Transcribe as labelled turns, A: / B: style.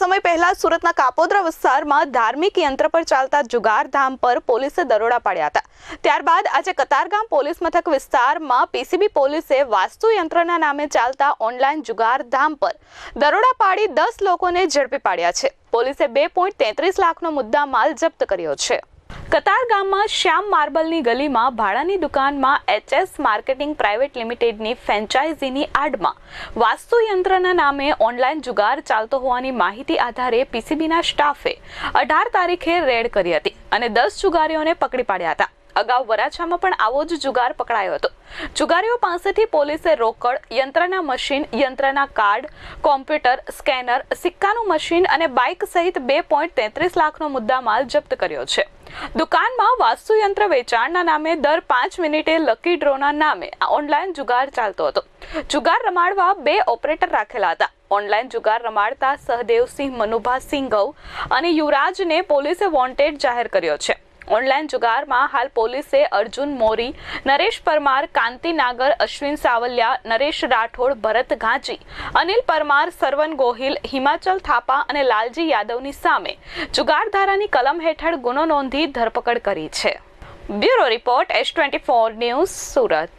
A: સમય પહેલા સુરતના કાપોદ્રા વિસ્તારમાં ધાર્મિક યંત્ર પર ચાલતા જુગાર ધામ પર પોલીસે દરોડા પાડ્યા હતા. ત્યારબાદ આજે કતારગામ પોલીસ મથક વિસ્તારમાં પીસીબી પોલીસે વાસ્તુ યંત્રના નામે ચાલતા ઓનલાઈન જુગાર ધામ પર દરોડા પાડી દસ લોકોને ઝડપી પાડ્યા છે. પોલીસે બે પોઈન્ટ તેત્રીસ લાખનો મુદ્દા માલ જપ્ત કર્યો છે. કતાર ગામમાં શ્યામ માર્બલની ગલીમાં ભાડાની દુકાનમાં એચએસ માર્કેટિંગ પ્રાઇવેટ લિમિટેડની ફ્રેન્ચાઇઝીની આડમાં વાસ્તુ યંત્રના નામે ઓનલાઈન જુગાર ચાલતો હોવાની માહિતી આધારે પીસીબીના સ્ટાફે અઢાર તારીખે રેડ કરી હતી અને દસ જુગારીઓને પકડી પાડ્યા હતા. અગાઉ વરાછામાં પણ આવો જ જુગાર પકડાયો હતો. જુગારીઓ પાસેથી પોલીસે રોકડ, યંત્રના મશીન, યંત્રના કાર્ડ, કોમ્પ્યુટર, સ્કેનર, સિક્કાનું મશીન અને બાઇક સહિત બે પોઈન્ટ તેત્રીસ લાખનો મુદ્દામાલ જપ્ત કર્યો છે. દુકાનમાં વાસ્તુયંત્ર વેચાણના નામે દર પાંચ મિનિટે લકી ડ્રોના નામે ઓનલાઈન જુગાર ચાલતો હતો. જુગાર રમાડવા બે ઓપરેટર રાખેલા હતા. ઓનલાઈન જુગાર રમાડતા સહદેવસિંહ મનુભા સિંઘવ અને યુવરાજને પોલીસે વોન્ટેડ જાહેર કર્યો છે. ઓનલાઈન જુગારમાં હાલ પોલીસે અર્જુન મોરી, નરેશ પરમાર, કાંતિ નાગર, અશ્વિન સાવલિયા, નરેશ રાઠોડ, ભરત ઘાંચી, અનિલ પરમાર, સરવન ગોહિલ, હિમાચલ થાપા અને લાલજી યાદવની સામે જુગારધારાની કલમ હેઠળ ગુનો નોંધી ધરપકડ કરી છે. Bureau report S twenty four news Surat.